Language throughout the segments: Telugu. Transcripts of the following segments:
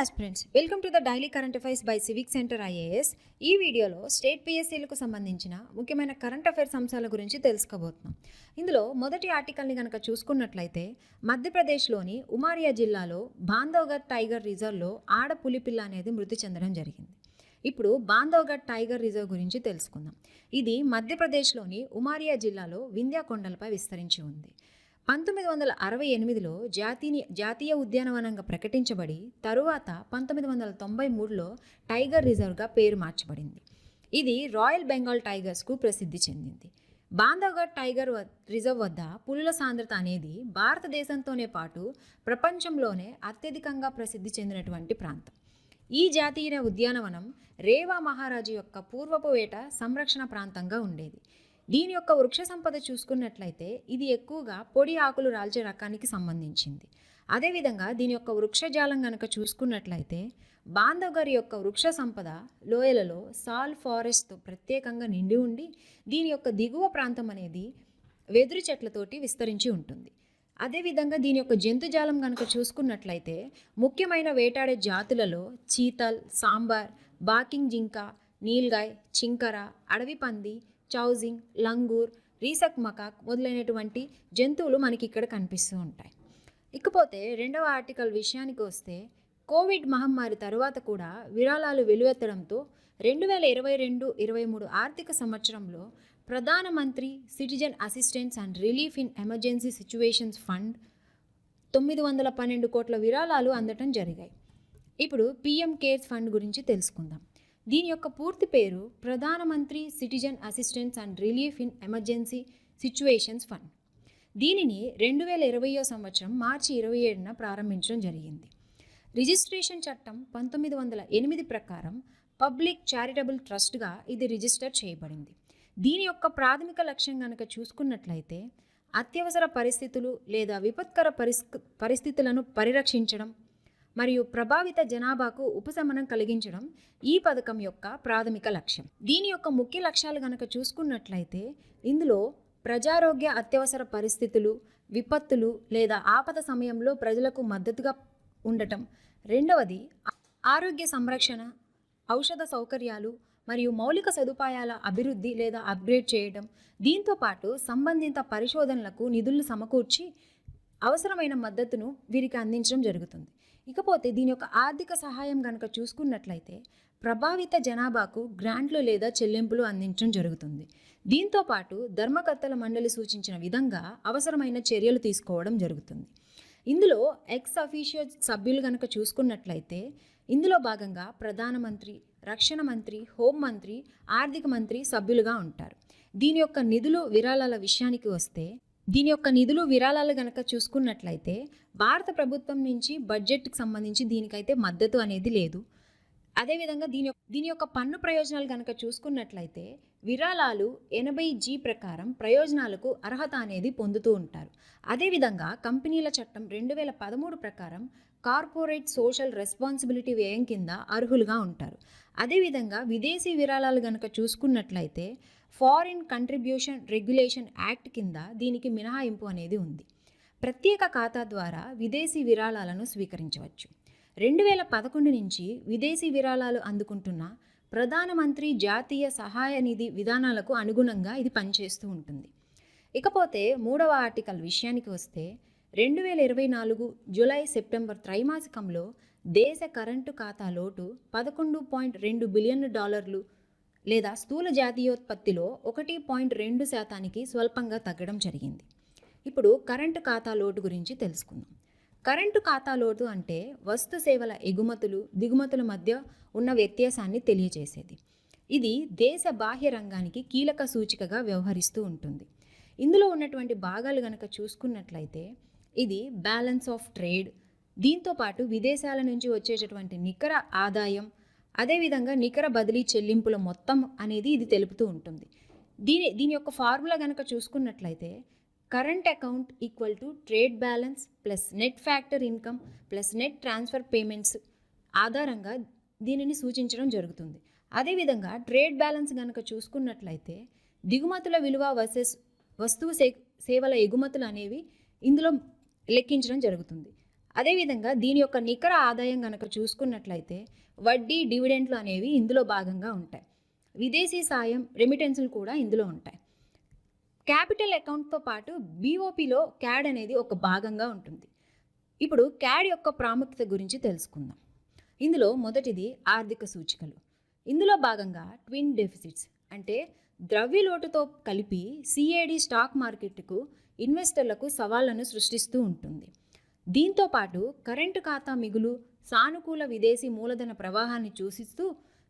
Aspirants welcome to the daily current affairs by civic centre IAS ఈ వీడియోలో స్టేట్ పిఎస్సీలకు సంబంధించిన ముఖ్యమైన కరెంట్ అఫైర్స్ అంశాల గురించి తెలుసుకోబోతున్నాం. ఇందులో మొదటి ఆర్టికల్ని కనుక చూసుకున్నట్లయితే మధ్యప్రదేశ్లోని ఉమారియా జిల్లాలో బాంధవ్గఢ్ టైగర్ రిజర్వ్లో ఆడ పులిపిల్ల అనేది మృతి చెందడం జరిగింది. ఇప్పుడు బాంధవ్గఢ్ టైగర్ రిజర్వ్ గురించి తెలుసుకుందాం. ఇది మధ్యప్రదేశ్లోని ఉమారియా జిల్లాలో వింధ్యా కొండలపై విస్తరించి ఉంది. పంతొమ్మిది వందల అరవై ఎనిమిదిలో జాతీయ జాతీయ ఉద్యానవనంగా ప్రకటించబడి తరువాత పంతొమ్మిది వందల తొంభై మూడులో టైగర్ రిజర్వ్గా పేరు మార్చబడింది. ఇది రాయల్ బెంగాల్ టైగర్స్కు ప్రసిద్ధి చెందింది. బాంధవ్గఢ్ టైగర్ రిజర్వ్ వద్ద పులుల సాంద్రత అనేది భారతదేశంతోనే పాటు ప్రపంచంలోనే అత్యధికంగా ప్రసిద్ధి చెందినటువంటి ప్రాంతం. ఈ జాతీయ ఉద్యానవనం రేవా మహారాజు యొక్క పూర్వపు వేట సంరక్షణ ప్రాంతంగా ఉండేది. దీని యొక్క వృక్ష సంపద చూసుకున్నట్లయితే ఇది ఎక్కువగా పొడి ఆకులు రాల్చే రకానికి సంబంధించింది. అదేవిధంగా దీని యొక్క వృక్షజాలం కనుక చూసుకున్నట్లయితే బాంధవ్గర్ యొక్క వృక్ష సంపద లోయలలో సాల్ ఫారెస్ట్తో ప్రత్యేకంగా నిండి ఉండి దీని యొక్క దిగువ ప్రాంతం అనేది వెదురు చెట్లతోటి విస్తరించి ఉంటుంది. అదేవిధంగా దీని యొక్క జంతుజాలం కనుక చూసుకున్నట్లయితే ముఖ్యమైన వేటాడే జాతులలో చీతల్ సాంబార్ బాకింగ్ జింక నీల్గాయ్ చింకర అడవి పంది చౌజింగ్ లంగూర్ రీసక్ మకాక్ మొదలైనటువంటి జంతువులు మనకి ఇక్కడ కనిపిస్తూ ఉంటాయి. ఇకపోతే రెండవ ఆర్టికల్ విషయానికి వస్తే కోవిడ్ మహమ్మారి తరువాత కూడా విరాళాలు వెలువెత్తడంతో రెండు వేల ఇరవై రెండు ఇరవై మూడు ఆర్థిక సంవత్సరంలో ప్రధానమంత్రి citizen assistance and relief in emergency situations fund తొమ్మిది వందల పన్నెండు కోట్ల విరాళాలు అందటం జరిగాయి. ఇప్పుడు పిఎం కేర్స్ ఫండ్ గురించి తెలుసుకుందాం. దీని యొక్క పూర్తి పేరు ప్రధానమంత్రి citizen assistance and relief in emergency situations fund. దీనిని రెండు వేల ఇరవయో సంవత్సరం మార్చి ఇరవై ఏడున ప్రారంభించడం జరిగింది. రిజిస్ట్రేషన్ చట్టం పంతొమ్మిది వందల ఎనిమిది ప్రకారం పబ్లిక్ చారిటబుల్ ట్రస్ట్గా ఇది రిజిస్టర్ చేయబడింది. దీని యొక్క ప్రాథమిక లక్ష్యం కనుక చూసుకున్నట్లయితే అత్యవసర పరిస్థితులు లేదా విపత్కర పరిస్ పరిస్థితులను పరిరక్షించడం మరియు ప్రభావిత జనాభాకు ఉపశమనం కలిగించడం ఈ పథకం యొక్క ప్రాథమిక లక్ష్యం. దీని యొక్క ముఖ్య లక్ష్యాలు కనుక చూసుకున్నట్లయితే ఇందులో ప్రజారోగ్య అత్యవసర పరిస్థితులు విపత్తులు లేదా ఆపద సమయంలో ప్రజలకు మద్దతుగా ఉండటం. రెండవది ఆరోగ్య సంరక్షణ ఔషధ సౌకర్యాలు మరియు మౌలిక సదుపాయాల అభివృద్ధి లేదా అప్గ్రేడ్ చేయడం. దీంతో పాటు సంబంధిత పరిశోధనలకు నిధులు సమకూర్చి అవసరమైన మద్దతును వీరికి అందించడం జరుగుతుంది. ఇకపోతే దీని యొక్క ఆర్థిక సహాయం కనుక చూసుకున్నట్లయితే ప్రభావిత జనాభాకు గ్రాంట్లు లేదా చెల్లింపులు అందించడం జరుగుతుంది. దీంతో పాటు ధర్మకర్తల మండలి సూచించిన విధంగా అవసరమైన చర్యలు తీసుకోవడం జరుగుతుంది. ఇందులో ఎక్స్ అఫీషియో సభ్యులు కనుక చూసుకున్నట్లయితే ఇందులో భాగంగా ప్రధానమంత్రి రక్షణ మంత్రి హోం మంత్రి ఆర్థిక మంత్రి సభ్యులుగా ఉంటారు. దీని యొక్క నిధులు విరాళాల విషయానికి వస్తే దీని యొక్క నిధులు విరాళాలు గనక చూసుకున్నట్లయితే భారత ప్రభుత్వం నుంచి బడ్జెట్కి సంబంధించి దీనికైతే మద్దతు అనేది లేదు. అదేవిధంగా దీని యొక్క దీని యొక్క పన్ను ప్రయోజనాలు కనుక చూసుకున్నట్లయితే విరాళాలు ఎనభై జీ ప్రకారం ప్రయోజనాలకు అర్హత అనేది పొందుతూ ఉంటారు. అదేవిధంగా కంపెనీల చట్టం రెండు వేల పదమూడు ప్రకారం కార్పొరేట్ సోషల్ రెస్పాన్సిబిలిటీ వ్యయం కింద అర్హులుగా ఉంటారు. అదేవిధంగా విదేశీ విరాళాలు కనుక చూసుకున్నట్లయితే ఫారిన్ కంట్రిబ్యూషన్ రెగ్యులేషన్ యాక్ట్ కింద దీనికి మినహాయింపు అనేది ఉంది. ప్రత్యేక ఖాతా ద్వారా విదేశీ విరాళాలను స్వీకరించవచ్చు. రెండు వేల పదకొండు నుంచి విదేశీ విరాళాలు అందుకుంటున్న ప్రధానమంత్రి జాతీయ సహాయ నిధి విధానాలకు అనుగుణంగా ఇది పనిచేస్తూ ఉంటుంది. ఇకపోతే మూడవ ఆర్టికల్ విషయానికి వస్తే రెండు వేల ఇరవై నాలుగు జూలై సెప్టెంబర్ త్రైమాసికంలో దేశ కరెంటు ఖాతా లోటు పదకొండు పాయింట్ రెండు బిలియన్ డాలర్లు లేదా స్థూల జాతీయోత్పత్తిలో ఒకటి పాయింట్ రెండు శాతానికి స్వల్పంగా తగ్గడం జరిగింది. ఇప్పుడు కరెంటు ఖాతా లోటు గురించి తెలుసుకుందాం. కరెంటు ఖాతా లోటు అంటే వస్తు సేవల ఎగుమతులు దిగుమతుల మధ్య ఉన్న వ్యత్యాసాన్ని తెలియజేసేది. ఇది దేశ బాహ్య రంగానికి కీలక సూచికగా వ్యవహరిస్తూ ఉంటుంది. ఇందులో ఉన్నటువంటి భాగాలు గనక చూసుకున్నట్లయితే ఇది బ్యాలెన్స్ ఆఫ్ ట్రేడ్ దీంతో పాటు విదేశాల నుంచి వచ్చేటటువంటి నికర ఆదాయం అదేవిధంగా నికర బదిలీ చెల్లింపుల మొత్తం అనేది ఇది తెలుపుతూ ఉంటుంది. దీని దీని యొక్క ఫార్ములా కనుక చూసుకున్నట్లయితే current account equal to trade balance plus net factor income plus net transfer payments ఆధారంగా దీనిని సూచించడం జరుగుతుంది. అదేవిధంగా ట్రేడ్ బ్యాలెన్స్ కనుక చూసుకున్నట్లయితే దిగుమతుల విలువ వర్సెస్ వస్తువు సే సేవల ఎగుమతులు అనేవి ఇందులో లెక్కించడం జరుగుతుంది. అదేవిధంగా దీని యొక్క నికర ఆదాయం కనుక చూసుకున్నట్లయితే వడ్డీ డివిడెంట్లు అనేవి ఇందులో భాగంగా ఉంటాయి. విదేశీ సాయం రెమిటెన్సులు కూడా ఇందులో ఉంటాయి. క్యాపిటల్ అకౌంట్తో పాటు బీఓపిలో క్యాడ్ అనేది ఒక భాగంగా ఉంటుంది. ఇప్పుడు క్యాడ్ యొక్క ప్రాముఖ్యత గురించి తెలుసుకుందాం. ఇందులో మొదటిది ఆర్థిక సూచికలు. ఇందులో భాగంగా ట్విన్ డెఫిసిట్స్ అంటే ద్రవ్యలోటుతో కలిపి సిఏడి స్టాక్ మార్కెట్కు ఇన్వెస్టర్లకు సవాళ్ళను సృష్టిస్తూ ఉంటుంది. దీంతో పాటు కరెంటు ఖాతా మిగులు సానుకూల విదేశీ మూలధన ప్రవాహాన్ని చూసిస్తూ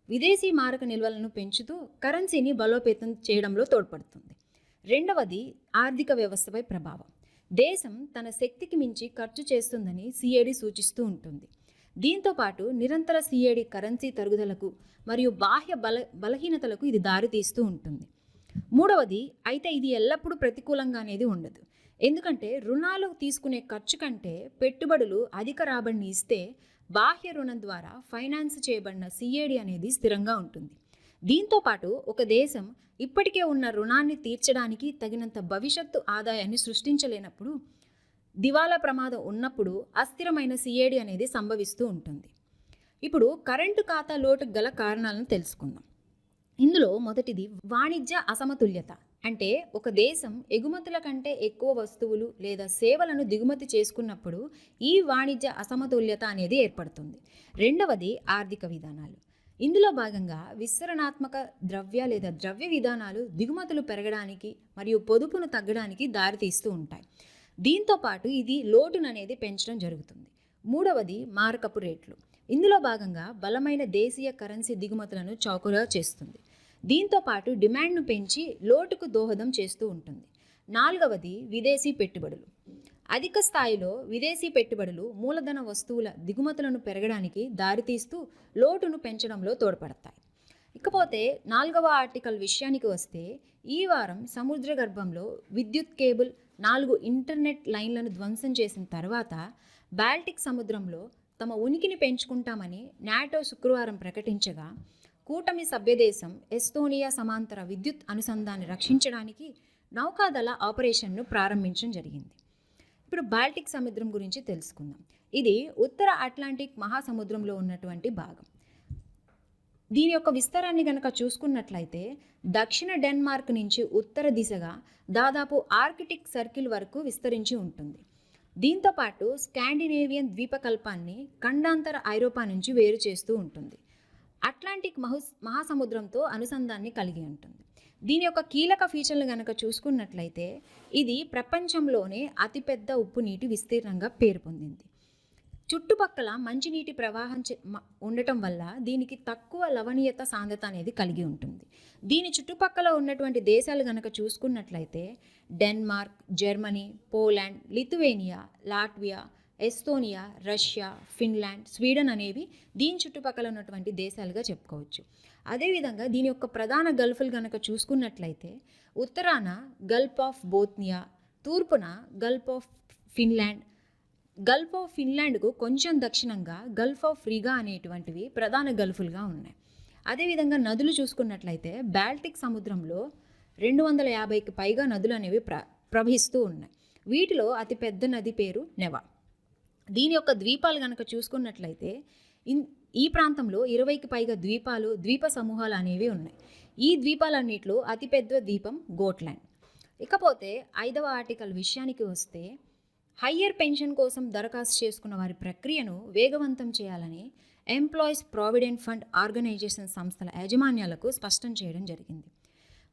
విదేశీ మారక నిల్వలను పెంచుతూ కరెన్సీని బలోపేతం చేయడంలో తోడ్పడుతుంది. రెండవది ఆర్థిక వ్యవస్థపై ప్రభావం. దేశం తన శక్తికి మించి ఖర్చు చేస్తుందని సిఏడి సూచిస్తూ ఉంటుంది. దీంతో పాటు నిరంతర సిఏడి కరెన్సీ తరుగుదలకు మరియు బాహ్య బల బలహీనతలకు ఇది దారితీస్తూ ఉంటుంది. మూడవది అయితే ఇది ఎల్లప్పుడూ ప్రతికూలంగా అనేది ఉండదు. ఎందుకంటే రుణాలు తీసుకునే ఖర్చు కంటే పెట్టుబడులు అధిక రాబడిని ఇస్తే బాహ్య రుణం ద్వారా ఫైనాన్స్ చేయబడిన సిఏడి అనేది స్థిరంగా ఉంటుంది. దీంతో పాటు ఒక దేశం ఇప్పటికే ఉన్న రుణాన్ని తీర్చడానికి తగినంత భవిష్యత్తు ఆదాయాన్ని సృష్టించలేనప్పుడు దివాలా ప్రమాదం ఉన్నప్పుడు అస్థిరమైన సిఏడి అనేది సంభవిస్తూ ఉంటుంది. ఇప్పుడు కరెంటు ఖాతా లోటుకు గల కారణాలను తెలుసుకుందాం. ఇందులో మొదటిది వాణిజ్య అసమతుల్యత. అంటే ఒక దేశం ఎగుమతుల కంటే ఎక్కువ వస్తువులు లేదా సేవలను దిగుమతి చేసుకున్నప్పుడు ఈ వాణిజ్య అసమతుల్యత అనేది ఏర్పడుతుంది. రెండవది ఆర్థిక విధానాలు. ఇందులో భాగంగా విస్తరణాత్మక ద్రవ్య లేదా ద్రవ్య విధానాలు దిగుమతులు పెరగడానికి మరియు పొదుపును తగ్గడానికి దారితీస్తూ ఉంటాయి. దీంతో పాటు ఇది లోటును అనేది పెంచడం జరుగుతుంది. మూడవది మారకపు రేట్లు. ఇందులో భాగంగా బలమైన దేశీయ కరెన్సీ దిగుమతులను చౌకగా చేస్తుంది. దీంతో పాటు డిమాండ్ను పెంచి లోటుకు దోహదం చేస్తూ ఉంటుంది. నాలుగవది విదేశీ పెట్టుబడులు. అధిక స్థాయిలో విదేశీ పెట్టుబడులు మూలధన వస్తువుల దిగుమతులను పెరగడానికి దారితీస్తూ లోటును పెంచడంలో తోడ్పడతాయి. ఇకపోతే నాలుగవ ఆర్టికల్ విషయానికి వస్తే ఈ వారం సముద్ర గర్భంలో విద్యుత్ కేబుల్ నాలుగు ఇంటర్నెట్ లైన్లను ధ్వంసం చేసిన తర్వాత బాల్టిక్ సముద్రంలో తమ ఉనికిని పెంచుకుంటామని నాటో శుక్రవారం ప్రకటించగా కూటమి సభ్యదేశం ఎస్తోనియా సమాంతర విద్యుత్ అనుసంధాన్ని రక్షించడానికి నౌకాదళ ఆపరేషన్ను ప్రారంభించడం జరిగింది. ఇప్పుడు బాల్టిక్ సముద్రం గురించి తెలుసుకుందాం. ఇది ఉత్తర అట్లాంటిక్ మహాసముద్రంలో ఉన్నటువంటి భాగం. దీని యొక్క విస్తారాన్ని గనక చూసుకున్నట్లయితే దక్షిణ డెన్మార్క్ నుంచి ఉత్తర దిశగా దాదాపు ఆర్కిటిక్ సర్కిల్ వరకు విస్తరించి ఉంటుంది. దీంతో పాటు స్కాండినేవియన్ ద్వీపకల్పాన్ని ఖండాంతర ఐరోపా నుంచి వేరు చేస్తూ ఉంటుంది. అట్లాంటిక్ మహు మహాసముద్రంతో అనుసంధాన్ని కలిగి ఉంటుంది. దీని యొక్క కీలక ఫీచర్లు గనక చూసుకున్నట్లయితే ఇది ప్రపంచంలోనే అతిపెద్ద ఉప్పు నీటి విస్తీర్ణంగా పేరు పొందింది. చుట్టుపక్కల మంచినీటి ప్రవాహం ఉండటం వల్ల దీనికి తక్కువ లవణీయత సాంద్రత అనేది కలిగి ఉంటుంది. దీని చుట్టుపక్కల ఉన్నటువంటి దేశాలు గనక చూసుకున్నట్లయితే Denmark Germany Poland Lithuania Latvia Estonia Russia Finland Sweden అనేవి దీని చుట్టుపక్కల ఉన్నటువంటి దేశాలుగా చెప్పుకోవచ్చు. అదేవిధంగా దీని యొక్క ప్రధాన గల్ఫ్లు కనుక చూసుకున్నట్లయితే ఉత్తరాన గల్ఫ్ ఆఫ్ బోత్నియా తూర్పున Gulf of Finland. Gulf of ఫిన్లాండ్కు కొంచెం దక్షిణంగా గల్ఫ్ ఆఫ్ రిగా అనేటువంటివి ప్రధాన గల్ఫులుగా ఉన్నాయి. అదేవిధంగా నదులు చూసుకున్నట్లయితే బాల్టిక్ సముద్రంలో రెండు వందల యాభైకి పైగా నదులు అనేవి ప్ర ప్రవహిస్తూ ఉన్నాయి. వీటిలో అతిపెద్ద నది పేరు నెవా. దీని యొక్క ద్వీపాలు కనుక చూసుకున్నట్లయితే ఇన్ ఈ ప్రాంతంలో ఇరవైకి పైగా ద్వీపాలు ద్వీప సమూహాలు అనేవి ఉన్నాయి. ఈ ద్వీపాలన్నిటిలో అతిపెద్ద ద్వీపం గోట్లాండ్. ఇకపోతే ఐదవ ఆర్టికల్ విషయానికి వస్తే హయ్యర్ పెన్షన్ కోసం దరఖాస్తు చేసుకున్న వారి ప్రక్రియను వేగవంతం చేయాలని ఎంప్లాయీస్ ప్రావిడెంట్ ఫండ్ ఆర్గనైజేషన్ సంస్థల యాజమాన్యాలకు స్పష్టం చేయడం జరిగింది.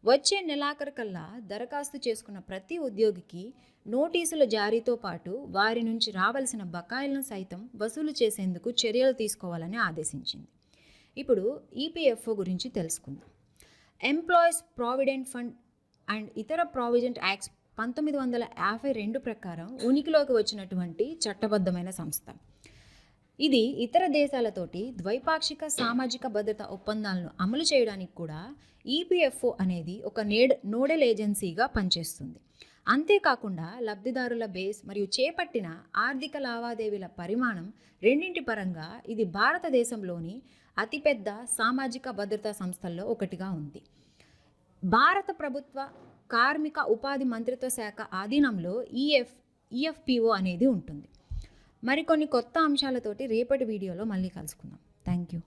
వచ్చే నెలాఖరు కల్లా దరఖాస్తు చేసుకున్న ప్రతి ఉద్యోగికి నోటీసుల జారీతో పాటు వారి నుంచి రావాల్సిన బకాయిలను సైతం వసూలు చేసేందుకు చర్యలు తీసుకోవాలని ఆదేశించింది. ఇప్పుడు ఈపీఎఫ్ఓ గురించి తెలుసుకుందాం. ఎంప్లాయీస్ ప్రావిడెంట్ ఫండ్ అండ్ ఇతర ప్రావిడెంట్ యాక్ట్స్ పంతొమ్మిది వందల యాభై రెండు ప్రకారం ఉనికిలోకి వచ్చినటువంటి చట్టబద్ధమైన సంస్థ. ఇది ఇతర దేశాలతోటి ద్వైపాక్షిక సామాజిక భద్రత ఒప్పందాలను అమలు చేయడానికి కూడా ఈపీఎఫ్ఓ అనేది ఒక నేడ్ నోడల్ ఏజెన్సీగా పనిచేస్తుంది. అంతేకాకుండా లబ్ధిదారుల బేస్ మరియు చేపట్టిన ఆర్థిక లావాదేవీల పరిమాణం రెండింటి పరంగా ఇది భారతదేశంలోని అతిపెద్ద సామాజిక భద్రతా సంస్థల్లో ఒకటిగా ఉంది. భారత ప్రభుత్వ కార్మిక ఉపాధి మంత్రిత్వ శాఖ ఆధీనంలో ఈఎఫ్ ఈఎఫ్పిఓ అనేది ఉంటుంది. మరికొన్ని కొత్త అంశాలతోటి రేపటి వీడియోలో మళ్ళీ కలుసుకుందాం. Thank you